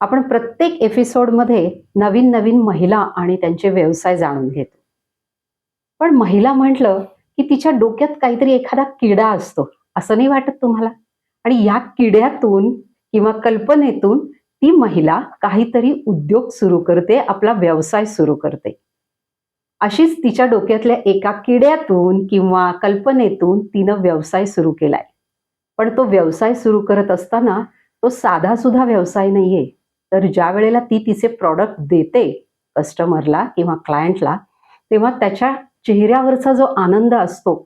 आपण प्रत्येक एपिसोडमध्ये नवीन नवीन महिला आणि त्यांचे व्यवसाय जाणून घेतो. पण महिला म्हटलं की तिच्या डोक्यात काहीतरी एखादा किडा असतो असं नाही वाटत तुम्हाला? आणि या किड्यातून किंवा कल्पनेतून ती महिला काहीतरी उद्योग सुरू करते आपला व्यवसाय सुरू करते. अशीच तिच्या डोक्यातल्या एका किड्यातून किंवा कल्पनेतून तिनं व्यवसाय सुरू केलाय. पण तो व्यवसाय सुरू करत असताना तो साधा सुद्धा व्यवसाय नाहीये. तर ज्या वेळेला ती तिचे प्रॉडक्ट देते कस्टमरला किंवा क्लायंटला तेव्हा त्याच्या चेहऱ्यावरचा जो आनंद असतो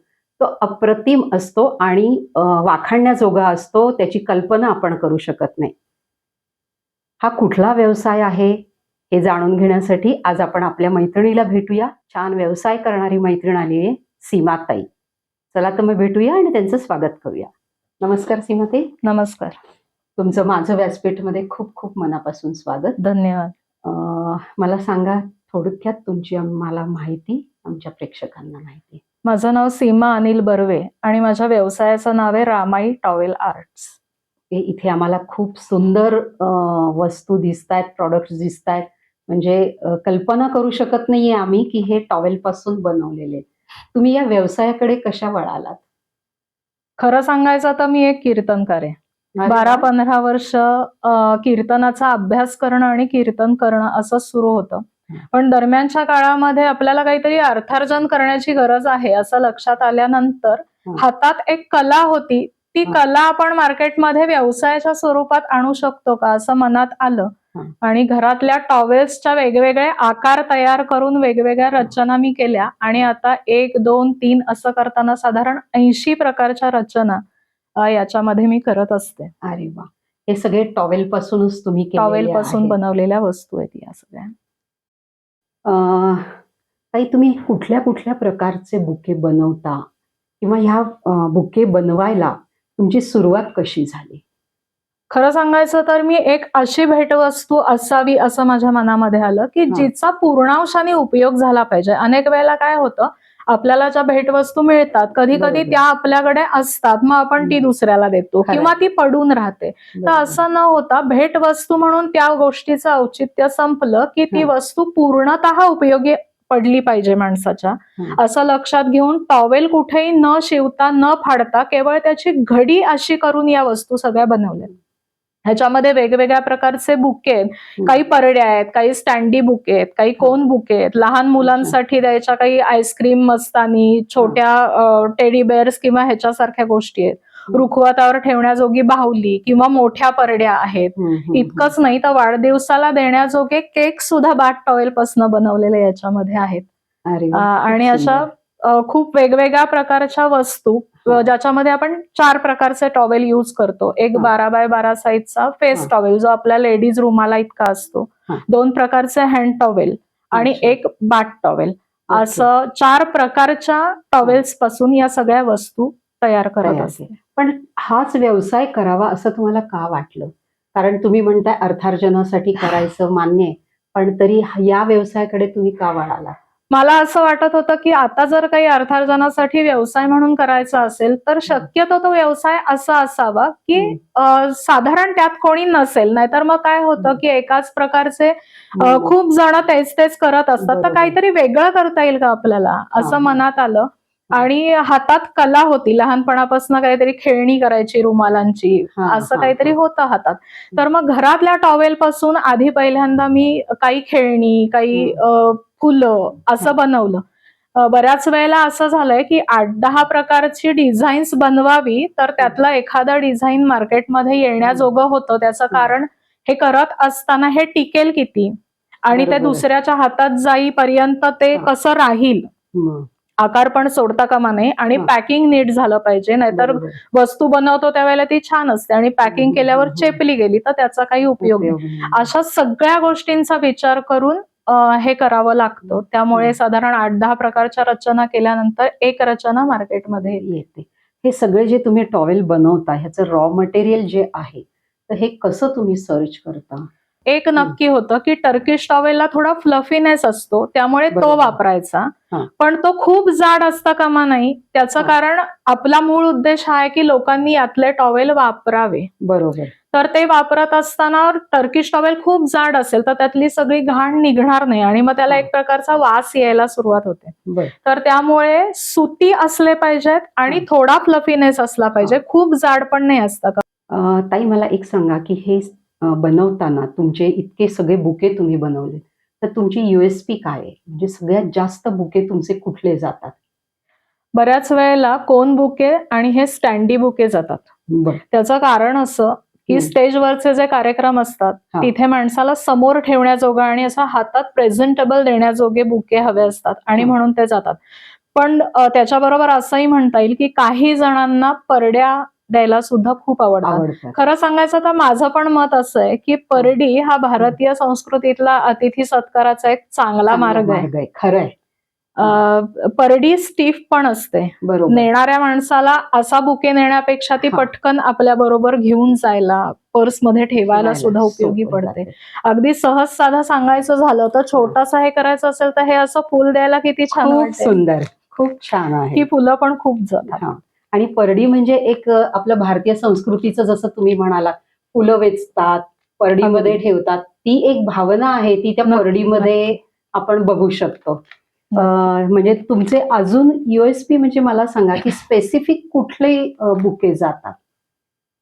तो अप्रतिम असतो आणि वाखाणण्याजोगा असतो त्याची कल्पना आपण करू शकत नाही. हा कुठला व्यवसाय आहे हे जाणून घेण्यासाठी आज आपण आपल्या मैत्रिणीला भेटूया. छान व्यवसाय करणारी मैत्रीण आली आहे सीमाताई. चला तर मग भेटूया आणि त्यांचं स्वागत करूया. नमस्कार सीमाताई. नमस्कार. तुमचं माझं व्यासपीठमध्ये खूप खूप मनापासून स्वागत. धन्यवाद. मला सांगा थोडक्यात तुमची आम्हाला माहिती आमच्या प्रेक्षकांना माहिती. माझं नाव सीमा अनिल बर्वे आणि माझ्या व्यवसायाचं नाव आहे रामाई टॉवेल आर्ट्स. हे इथे आम्हाला खूप सुंदर वस्तू दिसत आहेत प्रॉडक्ट दिसत आहेत म्हणजे कल्पना करू शकत नाहीये आम्ही की हे टॉवेल पासून बनवलेले. तुम्ही या व्यवसायाकडे कशा वळालात? खरं सांगायचं तर मी एक कीर्तनकार आहे. बारा. पंधरा वर्ष कीर्तनाचा अभ्यास करणं आणि कीर्तन करणं असं सुरू होतं. पण दरम्यानच्या काळामध्ये आपल्याला काहीतरी अर्थार्जन करण्याची गरज आहे असं लक्षात आल्यानंतर. हातात एक कला होती ती. कला आपण मार्केटमध्ये व्यवसायाच्या स्वरूपात आणू शकतो का असं मनात आलं. आणि घरातल्या टॉवेल्सच्या वेगवेगळे आकार तयार करून वेगवेगळ्या रचना मी केल्या आणि आता एक दोन तीन असं करताना साधारण ऐंशी प्रकारच्या रचना याच्यामध्ये मी करत असते. अरे वा. हे सगळे टॉवेल पासूनच तुम्ही टॉवेल पासून. बनवलेल्या वस्तू आहेत या सगळ्या. ताई तुम्ही कुठल्या कुठल्या प्रकारचे बुके बनवता? किंवा ह्या बुके बनवायला तुमची सुरुवात कशी झाली? खरं सांगायचं तर मी एक अशी भेटवस्तू असावी असं माझ्या मनामध्ये आलं की. जिचा पूर्णांशाने उपयोग झाला पाहिजे. अनेक वेळेला काय होतं आपल्याला ज्या भेटवस्तू मिळतात कधी कधी. त्या आपल्याकडे असतात मग आपण ती. दुसऱ्याला देतो. किंवा ती पडून राहते तर असं न होता भेटवस्तू म्हणून त्या गोष्टीचं औचित्य संपलं की ती. वस्तू पूर्णतः उपयोगी पडली पाहिजे माणसाच्या. असं लक्षात घेऊन टॉवेल कुठेही न शिवता न फाडता केवळ त्याची घडी अशी करून या वस्तू सगळ्या बनवल्या ह्याच्यामध्ये वेगवेगळ्या प्रकारचे बुके आहेत. काही परड्या आहेत काही स्टँडी बुके आहेत काही कोन बुके आहेत. लहान मुलांसाठी द्यायच्या काही आईस्क्रीम मस्तानी छोट्या टेडी बेअर्स किंवा ह्याच्यासारख्या गोष्टी आहेत. रुखवतावर ठेवण्याजोगी बाहुली किंवा मोठ्या परड्या आहेत. इतकंच नाही तर वाढदिवसाला देण्याजोगे केक सुद्धा बाट टॉवेल पासून बनवलेले याच्यामध्ये आहेत. आणि अशा खूप वेगवेगळ्या प्रकारच्या वस्तू ज्याच्यामध्ये आपण चार प्रकारचे टॉवेल यूज करतो एक. बारा बाय बारा साईजचा फेस. टॉवेल जो आपल्या लेडीज रुमाला इतका असतो. दोन प्रकारचे हँड टॉवेल आणि. एक बाट टॉवेल. असं चार प्रकारच्या टॉवेल्सपासून या सगळ्या वस्तू तयार करत असते पण हाच व्यवसाय करावा असं तुम्हाला का वाटलं कारण तुम्ही म्हणताय अर्थार्जनासाठी करायचं मान्य आहे पण तरी या व्यवसायाकडे तुम्ही का वळाला मला असं वाटत होतं की आता जर काही अर्थार्जनासाठी व्यवसाय म्हणून करायचा असेल तर शक्यतो तो व्यवसाय असा असावा की साधारण त्यात कोणी नसेल. नाहीतर मग काय होतं की एकाच प्रकारचे खूप जण तेच तेच करत असतात. तर. काहीतरी वेगळं करता येईल का आपल्याला. असं मनात आलं. आणि हातात कला होती. लहानपणापासून काहीतरी खेळणी करायची रुमालांची. असं काहीतरी. होतं हातात. तर मग घरातल्या टॉवेल पासून आधी पहिल्यांदा मी काही खेळणी काही फुलं असं बनवलं. बऱ्याच वेळेला असं झालंय की आठ दहा प्रकारची डिझाईन्स बनवावी तर त्यातलं एखादं डिझाईन मार्केटमध्ये येण्याजोगं होतं. त्याचं कारण हे करत असताना हे टिकेल किती? आणि ते. दुसऱ्याच्या हातात जाईपर्यंत ते. कसं राहील? आकार पण सोडता कामा नये आणि. पॅकिंग नीट झालं पाहिजे. नाहीतर. वस्तू बनवतो त्यावेळेला ती छान असते आणि पॅकिंग केल्यावर चेपली गेली तर त्याचा काही उपयोग नाही. नाही. अशा सगळ्या गोष्टींचा विचार करून हे करावं लागतं त्यामुळे. साधारण आठ दहा प्रकारच्या रचना केल्यानंतर एक रचना मार्केटमध्ये येते. हे सगळे जे तुम्ही टॉवेल बनवता ह्याचं रॉ मटेरियल जे आहे तर हे कसं तुम्ही सर्च करता एक नक्की होतं की टर्किश टॉवेलला थोडा फ्लफीनेस असतो त्यामुळे तो. वापरायचा. पण तो खूप जाड असता कामा नाही त्याचं. कारण आपला मूळ उद्देश हा आहे की लोकांनी यातले टॉवेल वापरावे बरोबर तर ते वापरत असताना टर्किश टॉवेल खूप जाड असेल तर त्यातली सगळी घाण निघणार नाही. आणि मग त्याला. एक प्रकारचा वास यायला सुरुवात होते. तर त्यामुळे सुती असले पाहिजेत आणि. थोडा फ्लफीनेस असला पाहिजे. खूप जाड पण नाही असतं. का ताई मला एक सांगा की हे बनवताना तुमचे इतके सगळे बुके तुम्ही बनवले तर तुमची युएसपी काय आहे? म्हणजे सगळ्यात जास्त बुके तुमचे कुठले जातात? बऱ्याच वेळेला कोन बुके आणि हे स्टँडी बुके जातात. त्याचं कारण असं की. स्टेजवरचे जे कार्यक्रम असतात. तिथे माणसाला समोर ठेवण्याजोगा आणि असा हातात प्रेझेंटेबल देण्याजोगे बुके हवे असतात आणि. म्हणून ते जातात. पण त्याच्याबरोबर असंही म्हणता येईल की काही जणांना परड्या द्यायला सुद्धा खूप आवडतात. खरं सांगायचं तर माझं पण मत असं आहे की परडी हा भारतीय संस्कृतीतला अतिथी सत्काराचा एक चांगला मार्ग आहे. खरं आहे. परडी स्टीफ पण असते. बरोबर. नेणाऱ्या माणसाला असा बुके नेण्यापेक्षा ती. पटकन आपल्या बरोबर घेऊन जायला पर्समध्ये ठेवायला सुद्धा उपयोगी पडते. अगदी सहज साधा सांगायचं झालं तर छोटासा हे करायचं असेल तर हे असं फुल द्यायला किती छान सुंदर खूप छान आहे. ही फुलं पण खूप जातात आणि परडी म्हणजे एक आपलं भारतीय संस्कृतीचं जसं तुम्ही म्हणालात फुलं वेचतात परडीमध्ये. ठेवतात ती एक भावना आहे ती त्या परडीमध्ये आपण बघू शकतो. म्हणजे तुमचे अजून युएसपी म्हणजे मला सांगा की स्पेसिफिक कुठले बुके जातात?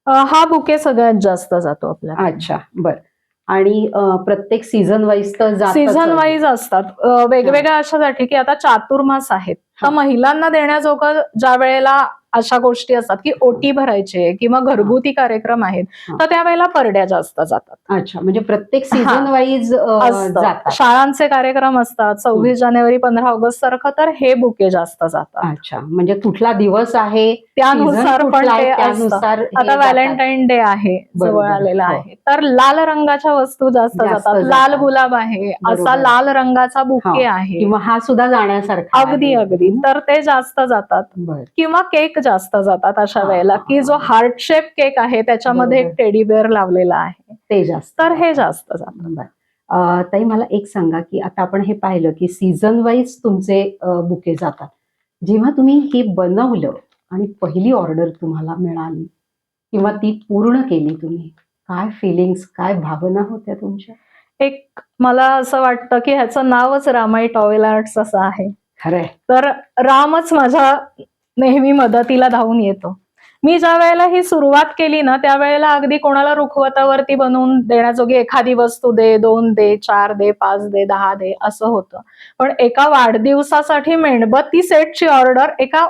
हा बुके सगळ्यात जास्त जातो आपल्या अच्छा बर. आणि प्रत्येक सीझन वाईज तर सीझन. वाईज असतात. वेगवेगळ्या अशासाठी की आता चातुर्मास आहेत. तर हा. महिलांना देण्याजोगं ज्या वेळेला अशा गोष्टी असतात की ओटी भरायचे किंवा घरगुती कार्यक्रम आहेत. तर त्यावेळेला परड्या जास्त जातात अच्छा म्हणजे प्रत्येक. सीझन वाईज शाळांचे कार्यक्रम असतात सव्वीस जानेवारी पंधरा ऑगस्ट सारखं तर हे बुके जास्त जातात अच्छा म्हणजे कुठला दिवस आहे त्यानुसार पण आता. व्हॅलेंटाईन डे आहे जवळ आलेला हो. आहे तर लाल रंगाच्या वस्तू जास्त जातात. लाल गुलाब आहे असा. लाल रंगाचा बुके. आहे किंवा हा सुद्धा जाण्यासारखा अगदी. अगदी तर ते जास्त जातात किंवा केक जास्त जातात अशा वेळेला. की जो. हार्ट शेप केक आहे त्याच्यामध्ये एक बरोबर. टेडी बेअर लावलेला आहे. ते जास्त तर हे जास्त जातं ताई मला एक सांगा की आता आपण हे पाहिलं की सीझन वाईज तुमचे बुके जातात. जेव्हा तुम्ही हे बनवलं आणि पहिली ऑर्डर तुम्हाला मिळाली किंवा ती पूर्ण केली तुम्ही काय फिलिंग्स काय भावना होत्या तुमच्या? एक मला असं वाटतं की ह्याचं नावच रामाई टॉवेल आर्ट्स असं आहे. खरंय. तर रामच माझ्या नेहमी मदतीला धावून येतो. मी ज्या वेळेला ही सुरुवात केली ना त्यावेळेला अगदी कोणाला रुखवतावरती बनवून देण्याजोगी एखादी वस्तू दे दोन दे चार दे पाच दे दहा दे असं होतं. पण एका वाढदिवसासाठी मेणबत्ती सेटची ऑर्डर एका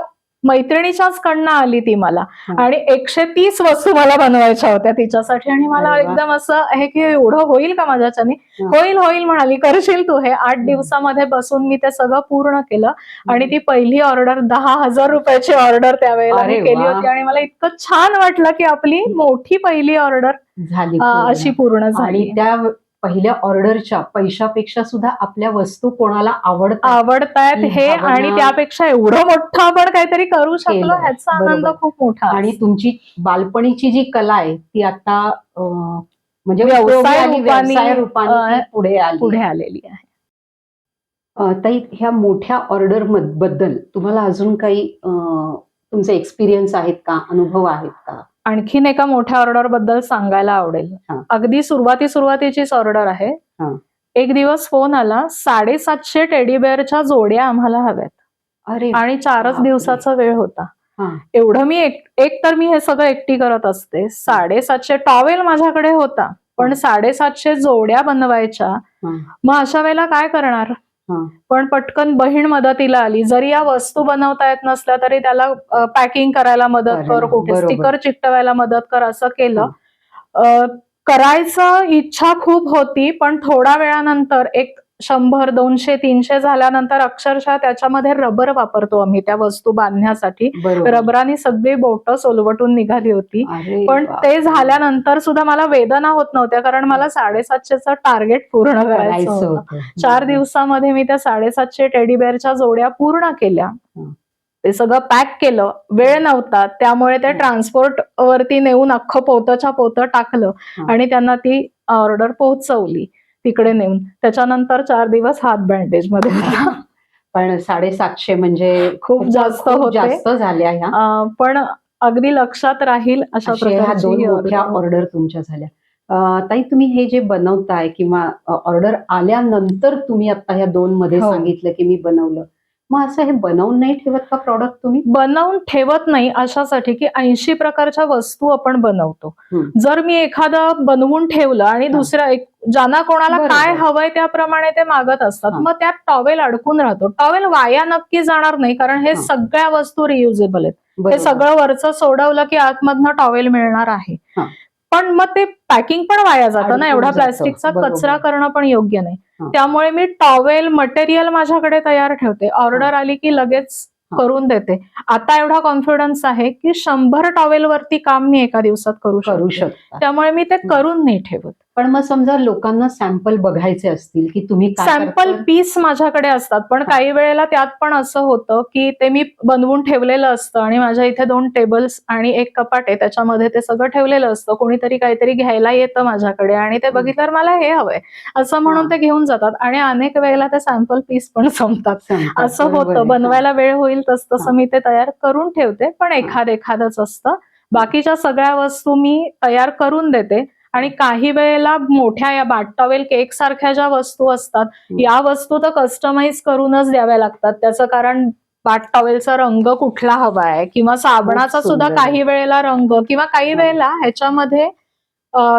मैत्रिणीच्याच कडनं आली ती मला हा. आणि एकशे तीस वस्तू मला बनवायच्या होत्या तिच्यासाठी आणि मला. एकदम असं आहे की एवढं होईल का माझ्याच्याने हा. होईल होईल म्हणाली करशील तू हे आठ दिवसामध्ये बसून मी ते सगळं पूर्ण केलं आणि ती पहिली ऑर्डर दहा हजार रुपयाची ऑर्डर त्यावेळेला केली. होती आणि मला इतकं छान वाटलं की आपली मोठी पहिली ऑर्डर झाली अशी पूर्ण. झाली त्या पहिल्या ऑर्डरच्या पैशापेक्षा सुद्धा आपल्या वस्तू कोणाला आवडतात? आवडतायत ही आणि त्यापेक्षा एवढं मोठं आपण काहीतरी करू शकलो. ह्याचा आनंद. खूप मोठा आणि तुमची बालपणीची जी कला आहे ती आता म्हणजे व्यवसाय आणि व्यवसाय रूपाने पुढे पुढे आलेली आहे. ताई ह्या मोठ्या ऑर्डरबद्दल तुम्हाला अजून काही तुमचे एक्सपिरियन्स आहेत का? अनुभव आहेत का? आणखीन एका मोठ्या ऑर्डरबद्दल सांगायला आवडेल हा. अगदी सुरुवाती सुरुवातीचीच ऑर्डर आहे हा. एक दिवस फोन आला साडेसातशे टेडी बेअरच्या जोड्या आम्हाला हव्यात अरे आणि चारच बापरे. दिवसाचा वेळ होता हा. एवढं मी एक एक तर मी हे सगळं एकटी करत असते साडेसातशे टॉवेल माझ्याकडे होता पण साडेसातशे जोड्या बनवायच्या हा. मग अशा वेळेला काय करणार. पण पटकन बहीण मदतीला आली. जरी या वस्तू बनवता येत नसल्या तरी त्याला पॅकिंग करायला मदत कर कुठे. स्टिकर चिकटवायला मदत कर असं केलं. करायचं इच्छा खूप होती पण थोड्या वेळानंतर एक शंभर दोनशे तीनशे झाल्यानंतर अक्षरशः त्याच्यामध्ये रबर वापरतो आम्ही त्या वस्तू बांधण्यासाठी. रबराने सगळी बोट सोलवटून निघाली होती. पण. ते झाल्यानंतर सुद्धा मला वेदना होत नव्हत्या कारण मला साडेसातशेचं टार्गेट पूर्ण करायचं होतं. चार दिवसामध्ये मी त्या साडेसातशे टेडी बेअरच्या जोड्या पूर्ण केल्या. ते सगळं पॅक केलं. वेळ नव्हता त्यामुळे ते. ट्रान्सपोर्ट वरती नेऊन अख्खं पोतच्या पोतं टाकलं. आणि त्यांना ती ऑर्डर पोहोचवली. तिकडे नेऊन त्याच्यानंतर चार दिवस हात बँडेजमध्ये. पण साडेसातशे म्हणजे खूप जास्त. जास्त झाल्या ह्या पण अगदी लक्षात राहील अशा दोन मोठ्या. ऑर्डर तुमच्या झाल्या ताई तुम्ही हे जे बनवताय किंवा ऑर्डर आल्यानंतर तुम्ही आता ह्या दोन मध्ये हो. सांगितलं की मी बनवलं मग असं हे बनवून नाही ठेवत का प्रॉडक्ट तुम्ही बनवून ठेवत नाही अशासाठी की ऐंशी प्रकारच्या वस्तू आपण बनवतो. जर मी एखादं बनवून ठेवलं आणि. दुसऱ्या एक ज्यांना कोणाला. काय हवंय त्याप्रमाणे ते मागत असतात. मग त्यात टॉवेल अडकून राहतो टॉवेल वाया नक्की जाणार नाही कारण हे. सगळ्या वस्तू रियुजेबल आहेत हे. सगळं वरचं सोडवलं की आतमधनं टॉवेल मिळणार आहे. पण मग ते पॅकिंग पण वाया जातं ना एवढा. प्लास्टिकचा. कचरा करणं पण योग्य नाही. त्यामुळे मी टॉवेल मटेरियल माझ्याकडे तयार ठेवते. ऑर्डर आली की लगेच. करून देते. आता एवढा कॉन्फिडन्स आहे की शंभर टॉवेल वरती काम मी एका दिवसात करू शकते. शकता. त्यामुळे मी ते करून नाही ठेवत. पण मग समजा लोकांना सॅम्पल बघायचे असतील की तुम्ही सॅम्पल? पीस माझ्याकडे असतात. पण काही वेळेला त्यात पण असं होतं की ते मी बनवून ठेवलेलं असतं आणि माझ्या इथे दोन टेबल्स आणि एक कपाट आहे. त्याच्यामध्ये ते सगळं ठेवलेलं असतं. कोणीतरी काहीतरी घ्यायला येतं माझ्याकडे आणि ते बघितल्यावर मला हे हवंय. असं म्हणून. ते घेऊन जातात आणि अनेक वेळेला ते सॅम्पल पीस पण संपतात. असं. होतं. बनवायला वेळ होईल तस तसं. मी ते तयार करून ठेवते. पण एखाद एखादच असतं. बाकीच्या सगळ्या वस्तू मी तयार करून देते. आणि काही वेळेला मोठ्या या बाटटॉवेल केक सारख्या ज्या वस्तू असतात. या वस्तू तर कस्टमाइज करूनच द्याव्या लागतात त्याचं कारण बाट टॉवेलचा रंग कुठला हवा आहे किंवा साबणाचा सुद्धा. काही वेळेला रंग किंवा काही. वेळेला ह्याच्यामध्ये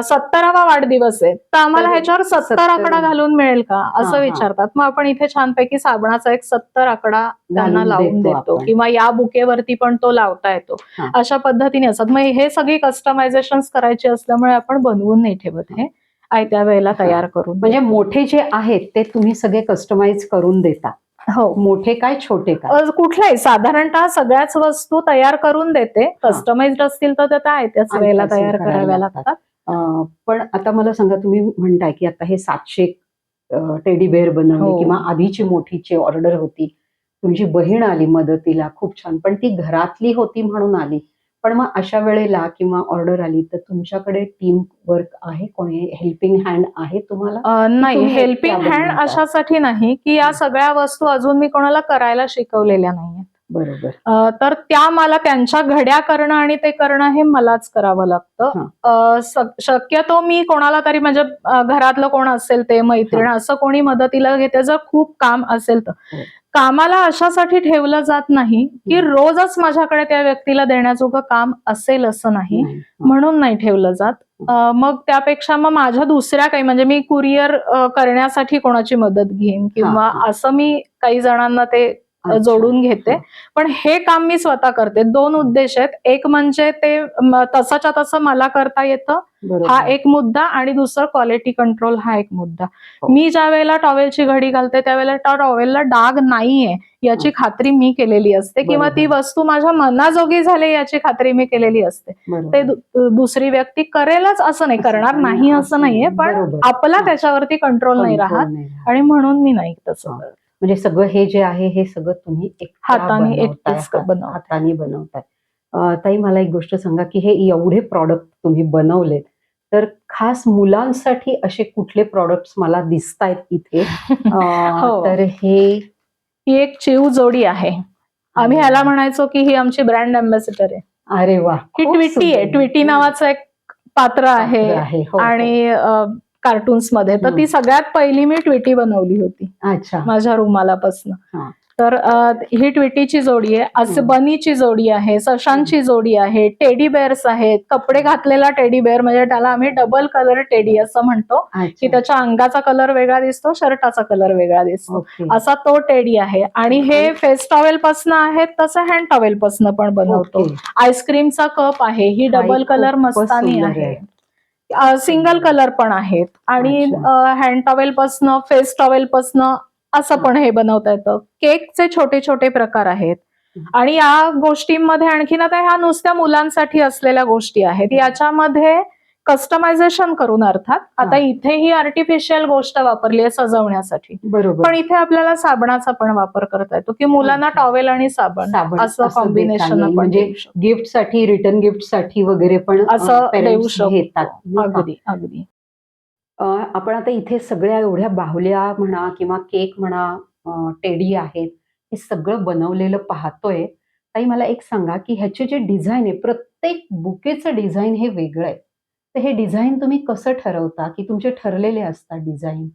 सत्तरावा वाढदिवस आहे. तर आम्हाला ह्याच्यावर सत्तर आकडा घालून मिळेल का? असं. विचारतात. मग आपण इथे छानपैकी साबणाचा एक सत्तर आकडा त्यांना लावून देतो. किंवा या बुकेवरती पण तो लावता येतो. अशा पद्धतीने असतात. मग हे सगळी कस्टमायझेशन करायची असल्यामुळे आपण बनवून नाही ठेवत हे. आयत्या वेळेला तयार करून म्हणजे मोठे जे आहेत ते तुम्ही सगळे कस्टमाइज करून देता. हो. मोठे काय छोटे काय? कुठलाही. साधारणतः सगळ्याच वस्तू तयार करून देते. कस्टमाइज्ड असतील तर त्या त्या त्याच आणि वेळेला तयार कराव्या लागतात. पण आता मला सांगा तुम्ही म्हणताय की आता हे सातशे टेडी बेअर बनवले हो. किंवा आधीची मोठीची ऑर्डर होती. तुमची बहीण आली मदतीला खूप छान. पण ती घरातली होती म्हणून आली. पण मग अशा वेळेला किंवा ऑर्डर आली तर तुमच्याकडे टीम वर्क आहे? कोणी हेल्पिंग हँड आहे तुम्हाला? नाही हेल्पिंग हँड? अशासाठी नाही की या सगळ्या वस्तू अजून मी कोणाला करायला शिकवलेल्या नाहीये बरोबर तर त्या मला त्यांच्या घड्या करणं आणि ते करणं हे मलाच करावं लागतं शक्यतो मी कोणाला तरी म्हणजे घरातलं कोण असेल ते मैत्रीण असं कोणी मदतीला घेते जर खूप काम असेल तर हो. कामाला अशासाठी ठेवलं जात नाही की. रोजच माझ्याकडे त्या व्यक्तीला देण्याजोगं काम असेल असं नाही. म्हणून नाही ठेवलं जात मग त्यापेक्षा मग माझ्या दुसऱ्या काही म्हणजे मी कुरिअर करण्यासाठी कोणाची मदत घेईन किंवा. असं मी काही जणांना ते. जोडून घेते. पण हे काम मी स्वतः करते दोन उद्देश आहेत एक म्हणजे ते तसाच्या तसं मला करता येतं. हा एक मुद्दा आणि दुसरं क्वालिटी कंट्रोल हा एक मुद्दा हो. मी ज्या वेळेला टॉवेलची घडी घालते त्यावेळेला त्या टॉवेलला डाग नाहीये याची खात्री मी केलेली असते किंवा ती. वस्तू माझ्या मनाजोगी झाली याची खात्री मी केलेली असते. ते दुसरी व्यक्ती करेलच असं नाही करणार नाही असं नाहीये पण. आपला. त्याच्यावरती कंट्रोल नाही राहत. आणि म्हणून मी नाही तसं. म्हणजे सगळं हे जे आहे हे सगळं तुम्ही हाताने. हाताने बनवताय ताई मला एक गोष्ट सांगा की हे एवढे प्रॉडक्ट तुम्ही बनवलेत तर खास मुलांसाठी असे कुठले प्रॉडक्ट्स मला दिसत आहेत इथे हो. तर हे ही एक चिव जोडी आहे आम्ही ह्याला म्हणायचो की ही आमची ब्रँड अम्बॅसिडर आहे अरे वा ही ट्विटी आहे. ट्विटी नावाचं एक पात्र आहे पात्र आहे हो, हो. आणि कार्टून्समध्ये. तर. ती सगळ्यात पहिली मी ट्विटी बनवली होती. अच्छा. माझ्या रुमालापासून हा. तर ही ट्विटीची जोडी आहे. असे हम्म. बनीची जोडी आहे. सशांची जोडी आहे. टेडी बेअर्स आहेत. कपडे घातलेला टेडी बेअर म्हणजे त्याला आम्ही डबल कलर टेडी असं म्हणतो. की त्याच्या अंगाचा कलर वेगळा दिसतो शर्टाचा कलर वेगळा दिसतो. असा तो टेडी आहे. आणि हे फेस टॉवेल पासन आहेत तसं हँड टॉवेल पासन पण बनवतो. आईस्क्रीमचा कप आहे. ही डबल कलर मस्तानी आहे. सिंगल कलर पण आहेत आणि. हँड टॉवेल पासनं फेस टॉवेल पासनं असं पण हे बनवता येतं केकचे छोटे छोटे प्रकार आहेत. आणि या गोष्टींमध्ये आणखीन आता ह्या नुसत्या मुलांसाठी असलेल्या गोष्टी आहेत याच्यामध्ये कस्टमायझेशन करून अर्थात. आता हा. इथे ही आर्टिफिशियल गोष्ट वापरली आहे सजवण्यासाठी. बरोबर. पण इथे आपल्याला साबणाचा पण वापर करता येतो की मुलांना. टॉवेल आणि साबण असं कॉम्बिनेशन म्हणजे. गिफ्टसाठी रिटर्न गिफ्टसाठी वगैरे पण असं देऊ शकतो. का? अगदी अगदी. आपण आता इथे सगळ्या एवढ्या बाहुल्या म्हणा किंवा केक म्हणा टेडी आहेत हे सगळं बनवलेलं पाहतोय. ताई मला एक सांगा की ह्याचे जे डिझाईन आहे प्रत्येक बुकेचं डिझाईन हे वेगळं आहे. तर हे डिझाईन तुम्ही कसं ठरवता की तुमचे ठरलेले असतात डिझाईन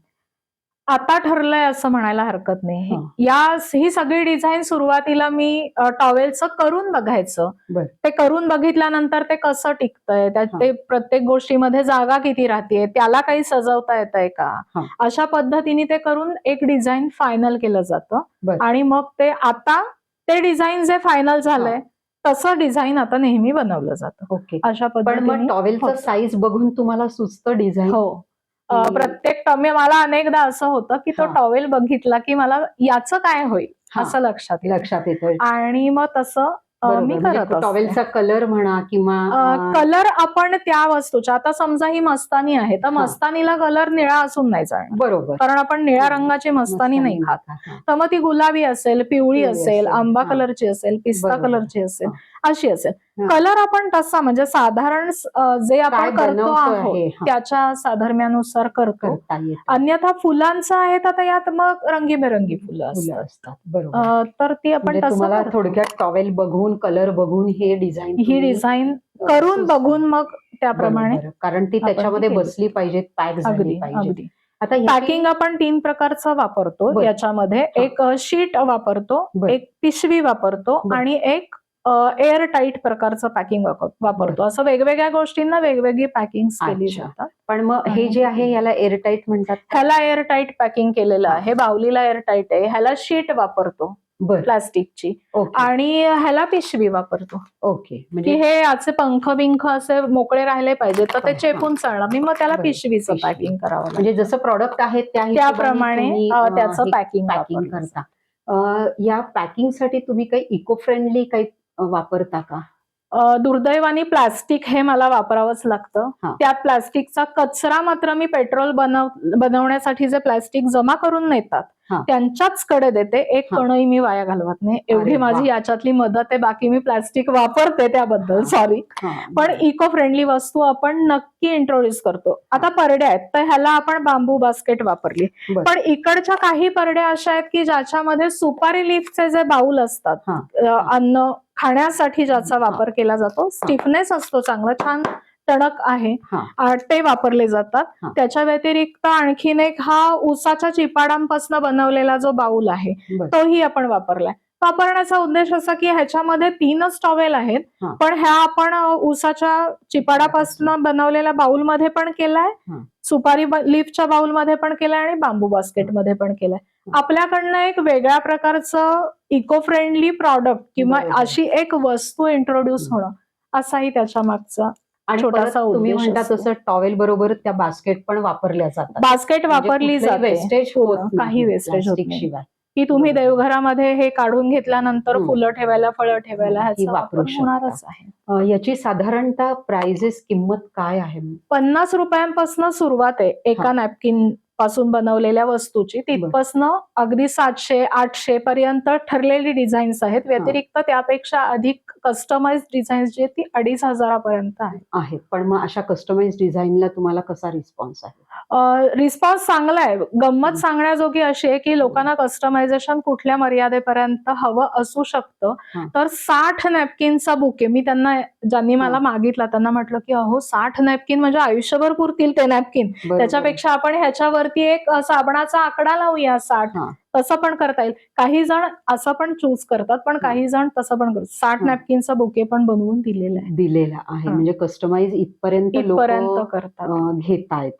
आता ठरलंय असं म्हणायला हरकत नाही. या ही सगळी डिझाईन सुरुवातीला मी टॉवेलचं करून बघायचं. ते करून बघितल्यानंतर ते कसं टिकतंय त्यात. ते प्रत्येक गोष्टीमध्ये जागा किती राहते त्याला काही सजवता येत आहे. का अशा पद्धतीने ते करून एक डिझाईन फायनल केलं जातं. आणि मग ते आता ते डिझाईन जे फायनल झालंय तसं डिझाईन आता नेहमी बनवलं जातं ओके अशा पण टॉवेलचं. साईज बघून तुम्हाला सुचतं डिझाईन हो. प्रत्येक टॉमे मला अनेकदा असं होतं की तो. टॉवेल बघितला की मला याचं काय होईल. असं लक्षात. लक्षात येतं आणि मग तसं मी करत म्हणजे असते टॉवेलचा कलर म्हणा किंवा कलर आपण त्या वस्तूच्या आता समजा ही मस्तानी आहे तर. मस्तानीला कलर निळा असून नाही चालणार बरोबर कारण आपण निळ्या रंगाची मस्तानी नाही खात. तर मग ती गुलाबी असेल पिवळी असेल आंबा. कलरची असेल पिस्ता. कलरची असेल अशी असेल. कलर आपण तसा म्हणजे साधारण जे आपण करतो आहोत आहे त्याच्या साधर्म्यानुसार करतो अन्यथा फुलांचं आहे तर आता यात मग रंगीबेरंगी फुलं असतात बरोबर तर ती आपण म्हणजे तसं. थोडक्यात टॉवेल बघून कलर बघून हे डिझाईन ही डिझाईन करून बघून मग त्याप्रमाणे कारण ती त्याच्यामध्ये. बसली पाहिजे पॅक झाली पाहिजे आता पॅकिंग आपण तीन प्रकारचं वापरतो. याच्यामध्ये एक शीट वापरतो. एक पिशवी वापरतो. आणि एक एअर टाईट प्रकारचं पॅकिंग वापरतो. असं वेगवेगळ्या गोष्टींना वेगवेगळी पॅकिंग केली. जातात. पण मग हे जे आहे याला एअरटाईट म्हणतात ह्याला एअर टाईट पॅकिंग केलेलं आहे. बावलीला एअर टाईट आहे. ह्याला शीट वापरतो प्लास्टिकची. आणि ह्याला पिशवी वापरतो. ओके. की म्हणजे हे याचे पंख बिंख असे मोकळे राहिले पाहिजे तर ते. चेपून चालणार. मी मग त्याला. पिशवीचं पिशवी. पॅकिंग करावं. म्हणजे जसं प्रॉडक्ट आहे त्याप्रमाणे त्याचं पॅकिंग पॅकिंग करता. या पॅकिंगसाठी तुम्ही काही इको फ्रेंडली काही वापरता का दुर्दैवाने प्लास्टिक हे मला वापरावंच लागतं हा. त्या प्लास्टिकचा कचरा मात्र मी पेट्रोल बनव बनवण्यासाठी जे प्लास्टिक जमा करून नेतात. त्यांच्याच कडे देते एक. कणही मी वाया घालवत नाही एवढी. माझी याच्यातली मदत आहे बाकी मी प्लास्टिक वापरते त्याबद्दल. सॉरी पण. इको फ्रेंडली वस्तू आपण नक्की इंट्रोड्यूस करतो आता परड्या आहेत तर ह्याला आपण बांबू बास्केट वापरली. पण इकडच्या काही परड्या अशा आहेत की ज्याच्यामध्ये सुपारी लिफचे जे बाऊल असतात अन्न खाण्यासाठी ज्याचा. वापर केला जातो स्टिफनेस असतो चांगला छान टणक आहे ते वापरले जातात. त्याच्या व्यतिरिक्त आणखीन एक हा उसाच्या चिपाडांपासून बनवलेला जो बाऊल आहे. तोही आपण वापरलाय वापरण्याचा उद्देश असा की ह्याच्यामध्ये तीनच टॉवेल आहेत. पण ह्या आपण उसाच्या चिपाडापासून बनवलेल्या बाउलमध्ये पण केलाय. सुपारी लिफच्या बाउलमध्ये पण केलाय आणि बांबू बास्केटमध्ये पण केलाय. आपल्याकडनं एक वेगळ्या प्रकारचं इको फ्रेंडली प्रॉडक्ट किंवा. अशी एक वस्तू इंट्रोड्यूस. होणं असाही त्याच्या मागचा आणि तुम्ही म्हणता. तसं टॉवेल बरोबर त्या बास्केट पण वापरल्या जातात बास्केट वापरली जाते वेस्टेज हो, होत काही वेस्टेज शिवाय की तुम्ही. देवघरामध्ये हे काढून घेतल्यानंतर. फुलं ठेवायला फळं ठेवायला वापरू. होणारच आहे याची साधारणतः प्राइजेस किंमत काय आहे पन्नास रुपयांपासून सुरुवात आहे एका हा. नॅपकिन पासून बनवलेल्या वस्तूची तिथपासनं अगदी सातशे आठशे पर्यंत ठरलेली डिझाईन्स आहेत. व्यतिरिक्त त्यापेक्षा अधिक कस्टमाइज डिझाईन्स जी आहेत ती अडीच हजारापर्यंत आहे आहेत. पण मग अशा कस्टमाइज डिझाईनला तुम्हाला कसा रिस्पॉन्स आहे? रिस्पॉन्स चांगला आहे. गंमत. सांगण्याजोगी अशी आहे की लोकांना कस्टमायझेशन कुठल्या मर्यादेपर्यंत हवं असू शकतं. तर साठ नॅपकिनचा बुके मी त्यांना ज्यांनी मला मागितला त्यांना म्हटलं की अहो साठ नॅपकिन म्हणजे आयुष्यभर पुरतील ते नॅपकिन. त्याच्यापेक्षा आपण ह्याच्यावरती एक साबणाचा आकडा लावूया साठ. तसं पण करता येईल. काही जण असं पण चूज करतात पण काही जण तसं पण करतात. साठ. नॅपकिनचा बुके पण बनवून दिलेला आहे. दिलेला आहे. म्हणजे कस्टमाइज इथपर्यंत इथपर्यंत करतात. घेत आहेत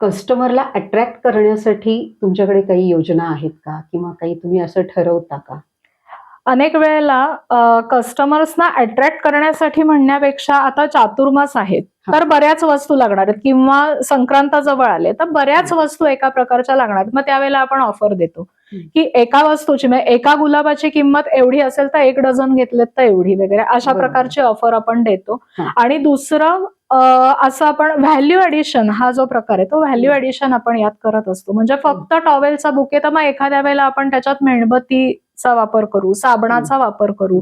कस्टमरला अट्रॅक्ट करण्यासाठी तुमच्याकडे काही योजना आहेत का किंवा काही तुम्ही असं ठरवता का अनेक वेळेला कस्टमर्सना अट्रॅक्ट करण्यासाठी म्हणण्यापेक्षा आता चातुर्मास आहेत. तर बऱ्याच वस्तू लागणार आहेत किंवा संक्रांत जवळ आले तर बऱ्याच वस्तू एका प्रकारच्या लागणार आहेत मग त्यावेळेला आपण ऑफर देतो. की एका वस्तूची म्हणजे एका गुलाबाची किंमत एवढी असेल तर एक डझन घेतलेत तर एवढी वगैरे अशा. प्रकारची ऑफर आपण देतो. आणि दुसरं असं आपण व्हॅल्यू ऍडिशन हा जो प्रकार आहे तो व्हॅल्यू ऍडिशन आपण यात करत असतो. म्हणजे फक्त टॉवेलचा बुके तर मग एखाद्या वेळेला आपण त्याच्यात मेणबत्तीचा वापर करू साबणाचा वापर करू.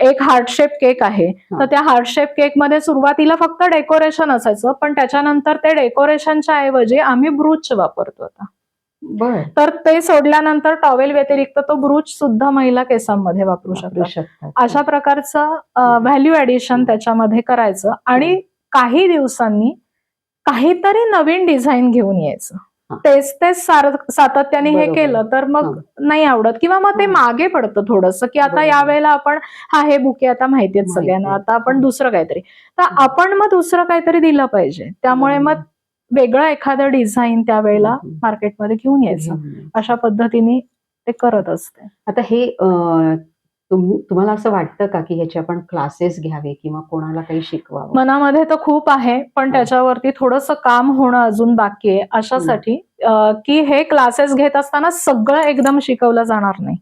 एक हार्ट शेप केक आहे. तर त्या हार्ट शेप केकमध्ये सुरुवातीला फक्त डेकोरेशन असायचं पण त्याच्यानंतर ते डेकोरेशनच्या ऐवजी आम्ही ब्रूच वापरतो आता. तर ते सोडल्यानंतर टॉवेल व्यतिरिक्त तो ब्रूच सुद्धा महिला केसांमध्ये वापरू शकतात. अशा प्रकारचं व्हॅल्यू ऍडिशन त्याच्यामध्ये करायचं. आणि काही दिवसांनी काहीतरी नवीन डिझाईन घेऊन यायचं. तेच तेच सार- सातत्याने हे. केलं तर मग नाही आवडत किंवा मग ते. मागे पडतं थोडंसं की आता बरोबर. या वेळेला आपण हा हे बुके आता माहितीयेत माहिती सगळ्यांना. आता आपण. दुसरं काहीतरी तर. आपण मग दुसरं काहीतरी दिलं पाहिजे त्यामुळे. मग वेगळं एखादं डिझाईन त्यावेळेला. मार्केटमध्ये घेऊन यायचं. अशा पद्धतीने ते करत असते आता हे अं, तुम- तुम्हाला असं वाटतं का की ह्याचे आपण क्लासेस घ्यावे किंवा कोणाला काही शिकवावं? मनामध्ये तर खूप आहे पण त्याच्यावरती थोडंसं काम होणं अजून बाकी आहे. अशासाठी की हे क्लासेस घेत असताना सगळं एकदम शिकवलं जाणार नाही.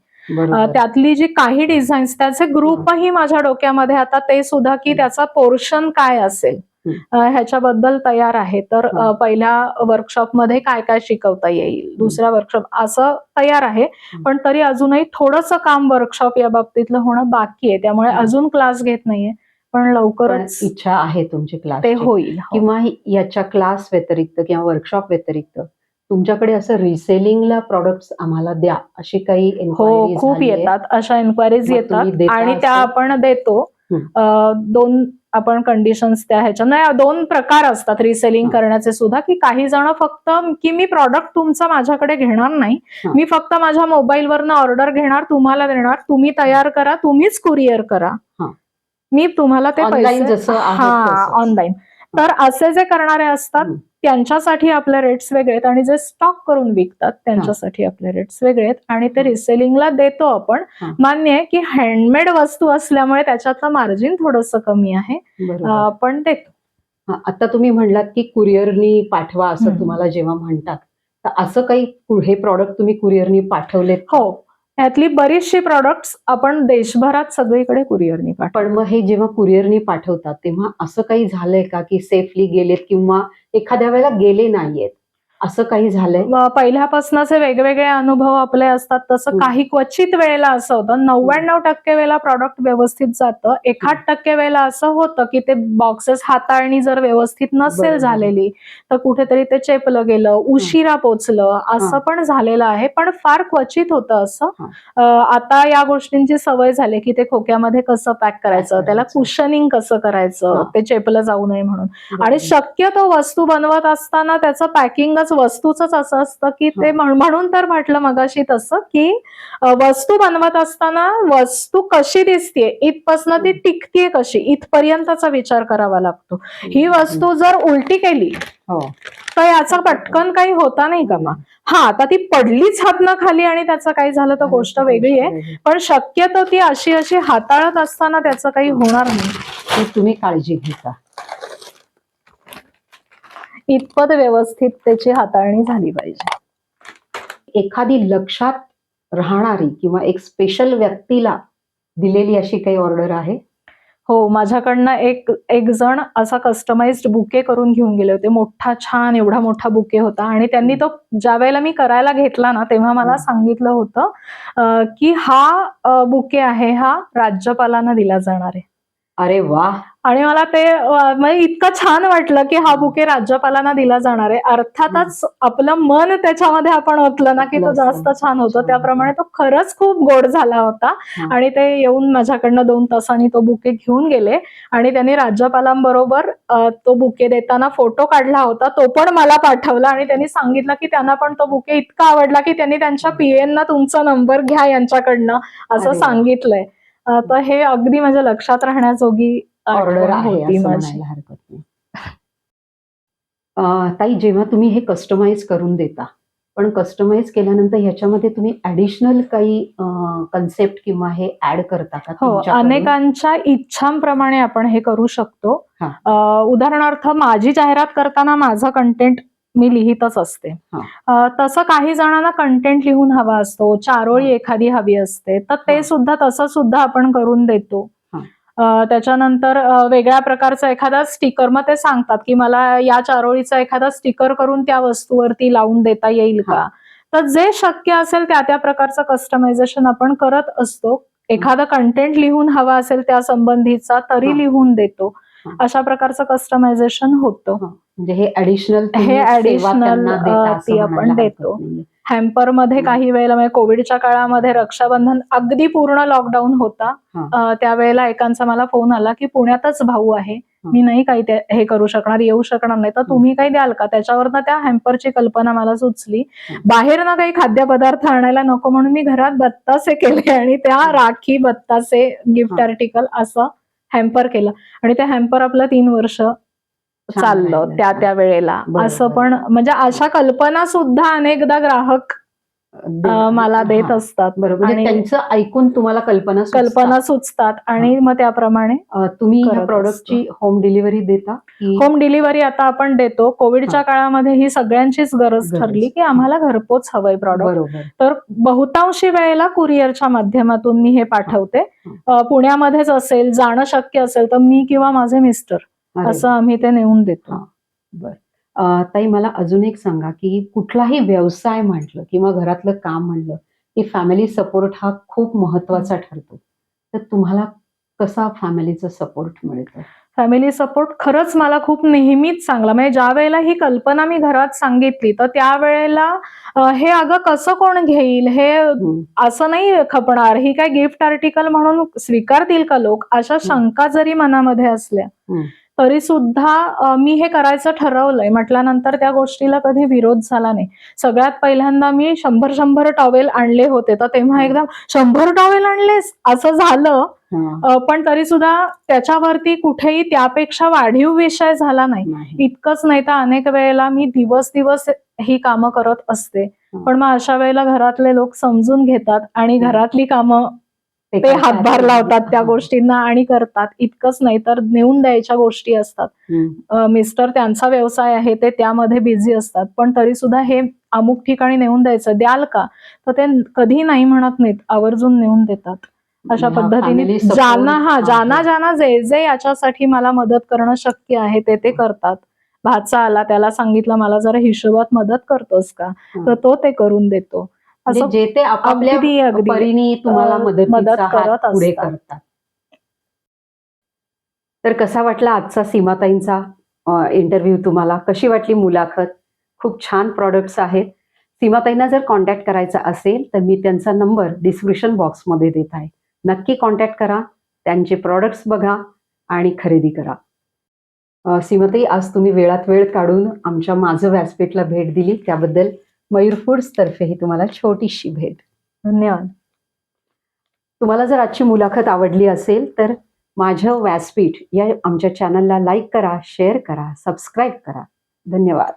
त्यातली जी काही डिझाईन्स त्याचे ग्रुपही माझ्या डोक्यामध्ये आता ते सुद्धा की त्याचा पोर्शन काय असेल? हं. ह्याच्याबद्दल तयार आहे. तर. पहिल्या वर्कशॉपमध्ये काय काय शिकवता येईल? दुसऱ्या वर्कशॉप असं तयार आहे. पण तरी अजूनही थोडंसं काम वर्कशॉप या बाबतीतलं होणं बाकी आहे. त्यामुळे. अजून क्लास घेत नाहीये. पण लवकरच इच्छा आहे तुमची क्लास ते होईल हो. किंवा याच्या क्लास व्यतिरिक्त किंवा वर्कशॉप व्यतिरिक्त तुमच्याकडे असं रिसेलिंगला प्रॉडक्ट्स आम्हाला द्या अशी काही हो खूप? येतात. अशा इन्क्वायरीज मग येतात. आणि त्या? आपण देतो. दोन आपण कंडिशन्स त्या ह्याच्या नाही दोन प्रकार असतात रिसेलिंग. करण्याचे सुद्धा की काही जण फक्त की मी प्रॉडक्ट तुमचं माझ्याकडे घेणार नाही. मी फक्त माझ्या मोबाईलवरनं ऑर्डर घेणार तुम्हाला देणार तुम्ही तयार करा तुम्हीच कुरिअर करा. मी तुम्हाला ते पैसे हा. ऑनलाईन तर असे जे करणारे असतात. त्यांच्यासाठी आपले रेट्स वेगळे आहेत आणि जे स्टॉक करून विकतात त्यांच्यासाठी आपले रेट्स वेगळे आहेत आणि ते. रिसेलिंगला देतो आपण. मान्य आहे की हँडमेड वस्तू असल्यामुळे त्याच्यातलं मार्जिन थोडंसं कमी आहे पण देतो आता तुम्ही म्हणलात की कुरिअरनी पाठवा असं. तुम्हाला जेव्हा म्हणतात तर असं काही हे प्रॉडक्ट तुम्ही कुरिअरनी पाठवलेत का? हो यातली बरीचशी प्रॉडक्ट्स आपण देशभरात सगळीकडे कुरिअरनी पाठवतो. पण मग हे जेव्हा कुरिअरनी पाठवतात तेव्हा असं काही झालंय का की सेफली गेलेत किंवा एखाद्या वेळेला गेले नाहीयेत? असं काही झालंय पहिल्यापासूनचे वेगवेगळे अनुभव आपले असतात तसं हं. काही क्वचित वेळेला असं होतं नव्याण्णव टक्के वेळेला प्रॉडक्ट व्यवस्थित जातं एखाद टक्के वेळेला असं होतं की ते बॉक्सेस हाताळणी जर व्यवस्थित नसेल. झालेली तर कुठेतरी ते चेपलं गेलं उशिरा पोचलं असं हं. पण झालेलं आहे पण फार क्वचित होतं असं हं. आता या गोष्टींची सवय झाली की ते खोक्यामध्ये कसं पॅक करायचं त्याला. कुशनिंग कसं करायचं हं. ते चेपलं जाऊ नये म्हणून आणि. शक्यतो वस्तू बनवत असताना त्याचं पॅकिंगच वस्तूच असं असतं की ते. म्हण- म्हणून तर म्हटलं मगाशी तसं की वस्तू बनवत असताना वस्तू कशी दिसतीये इथपासनं ती टिकतीये कशी इथपर्यंतचा विचार करावा लागतो. ही वस्तू जर उलटी केली हो. तर याचा पटकन काही होता नाही का मग. हा आता ती पडलीच हातनं खाली आणि त्याचं काही झालं तर गोष्ट वेगळी आहे. पण शक्यतो ती अशी अशी हाताळत असताना त्याचं काही होणार नाही. तुम्ही काळजी घेता. इतपत व्यवस्थित त्याची हाताळणी झाली पाहिजे? एखादी लक्षात राहणारी किंवा एक स्पेशल व्यक्तीला दिलेली अशी काही ऑर्डर आहे? हो माझ्याकडनं एक एक जण असा कस्टमाइज्ड बुके करून घेऊन गेले होते. मोठा छान एवढा मोठा बुके होता. आणि त्यांनी तो ज्या वेळेला मी करायला घेतला ना तेव्हा मला हं. सांगितलं होतं की हा बुके आहे हा राज्यपालांना दिला जाणार आहे. अरे वा. आणि मला ते म्हणजे इतकं छान वाटलं की हा बुके राज्यपालांना दिला जाणार आहे. अर्थातच आपलं मन त्याच्यामध्ये आपण ओतलं ना की तो जास्त. छान होतं. त्याप्रमाणे तो खरंच खूप गोड झाला होता. आणि ते येऊन माझ्याकडनं दोन तासांनी तो बुके घेऊन गेले. आणि त्यांनी राज्यपालांबरोबर तो बुके देताना फोटो काढला होता. तो पण मला पाठवला आणि त्यांनी सांगितलं की त्यांना पण तो बुके इतका आवडला की त्यांनी त्यांच्या पीएनना तुमचा नंबर घ्या यांच्याकडनं असं. सांगितलंय. तर हे अगदी माझ्या लक्षात राहण्याजोगी ऑर्डर आहे हरकत नाही. ताई जेव्हा तुम्ही हे कस्टमाइज करून देता पण कस्टमाइज केल्यानंतर ह्याच्यामध्ये तुम्ही ऍडिशनल काही कन्सेप्ट किंवा हे ऍड करता का हो? अनेकांच्या इच्छांप्रमाणे आपण हे करू शकतो. उदाहरणार्थ माझी जाहिरात करताना माझं कंटेंट मी लिहितच असते. तसं काही जणांना कंटेंट लिहून हवा असतो चारोळी एखादी हवी असते तर ते. सुद्धा तसं सुद्धा आपण करून देतो. त्याच्यानंतर वेगळ्या प्रकारचा एखादा स्टिकर मग ते सांगतात की मला या चारोळीचा एखादा स्टिकर करून त्या वस्तूवरती लावून देता येईल का? तर जे शक्य असेल त्या त्या प्रकारचं कस्टमायझेशन आपण करत असतो. एखादा कंटेंट लिहून हवा असेल त्या संबंधीचा तरी. लिहून देतो. अशा प्रकारचं कस्टमायझेशन होतं. म्हणजे हे ऍडिशनल हे अ, ती आपण देतो. हॅम्परमध्ये. काही वेळेला म्हणजे कोविडच्या काळामध्ये रक्षाबंधन अगदी पूर्ण लॉकडाऊन होता. त्यावेळेला एकांचा मला फोन आला की पुण्यातच भाऊ आहे. मी नाही काही हे करू शकणार येऊ शकणार नाही. तर तुम्ही काही द्याल का? त्याच्यावरनं त्या हॅम्परची कल्पना मला सुचली. बाहेर ना काही खाद्यपदार्थ आणायला नको म्हणून मी घरात बत्तासे केले आणि त्या राखी बत्तासे गिफ्ट. आर्टिकल असं हॅम्पर केलं. आणि ते हॅम्पर आपलं तीन वर्ष चाललं. त्या त्या वेळेला. असं पण म्हणजे अशा कल्पना सुद्धा अनेकदा ग्राहक मला देत. असतात. बरोबर. म्हणजे त्यांचं ऐकून तुम्हाला कल्पना. कल्पना सुचतात. आणि मग त्याप्रमाणे तुम्ही प्रॉडक्टची होम डिलिव्हरी देता होम डिलिव्हरी आता आपण देतो. कोविडच्या काळामध्ये ही सगळ्यांचीच गरज. ठरली की आम्हाला घरपोच हवंय प्रॉडक्ट तर बहुतांशी वेळेला कुरिअरच्या माध्यमातून मी हे पाठवते. पुण्यामध्येच असेल जाणं शक्य असेल तर मी किंवा माझे मिस्टर असं आम्ही ते नेऊन देतो. बर. ताई मला अजून एक सांगा की कुठलाही व्यवसाय म्हटलं किंवा घरातलं काम म्हणलं की फॅमिली सपोर्ट हा खूप महत्त्वाचा ठरतो. तर तुम्हाला कसा फॅमिलीचा सपोर्ट मिळतो? फॅमिली सपोर्ट खरंच मला खूप नेहमीच चांगला म्हणजे ज्या वेळेला ही कल्पना मी घरात सांगितली तर त्यावेळेला हे अगं कसं कोण घेईल? हे. असं नाही खपणार. ही काय गिफ्ट आर्टिकल म्हणून स्वीकारतील का लोक? अशा शंका जरी मनामध्ये असल्या. तरी सुद्धा मी हे करायचं ठरवलंय. म्हटल्यानंतर त्या गोष्टीला कधी विरोध झाला नाही. सगळ्यात पहिल्यांदा मी शंभर शंभर टॉवेल आणले होते. तर तेव्हा एकदम शंभर टॉवेल आणलेस असं झालं. पण तरी सुद्धा त्याच्यावरती कुठेही त्यापेक्षा वाढीव विषय झाला नाही. इतकंच नाही तर अनेक वेळेला मी दिवस दिवस ही कामं करत असते. पण मग अशा वेळेला घरातले लोक समजून घेतात आणि. घरातली कामं ते हातभार लावतात त्या. गोष्टींना आणि करतात. इतकंच नाही तर नेऊन द्यायच्या गोष्टी असतात. मिस्टर त्यांचा व्यवसाय आहे ते त्यामध्ये बिझी असतात. पण तरी सुद्धा हे अमुक ठिकाणी नेऊन द्यायचं. द्याल का? तर ते कधी नाही म्हणत नाहीत. आवर्जून नेऊन देतात. अशा पद्धतीने ज्यांना हा आहे. ज्यांना ज्यांना जे जे याच्यासाठी मला मदत करणं शक्य आहे ते ते करतात. भाचा आला त्याला सांगितलं मला जरा हिशोबात मदत करतोस का. तर तो ते करून देतो. म्हणजे जे ते आपापल्या परीने तुम्हाला मदत करत पुढे. करतात. तर कसा वाटला आजचा सीमाताईंचा इंटरव्ह्यू तुम्हाला? कशी वाटली मुलाखत? खूप छान प्रॉडक्ट्स आहेत. सीमाताईंना जर कॉन्टॅक्ट करायचा असेल तर मी त्यांचा नंबर डिस्क्रिप्शन बॉक्समध्ये देत आहे. नक्की कॉन्टॅक्ट करा त्यांचे प्रॉडक्ट्स बघा आणि खरेदी करा. सीमाताई आज तुम्ही वेळात वेळ काढून आमच्या माझं व्यासपीठला भेट दिली. त्याबद्दल मयूर फूड्स तर्फे ही तुम्हाला छोटीशी भेट. धन्यवाद. तुम्हाला जर आजची मुलाखत आवडली असेल तर माझं व्यासपीठ या आमच्या चॅनलला लाईक करा शेअर करा सबस्क्राईब करा. धन्यवाद.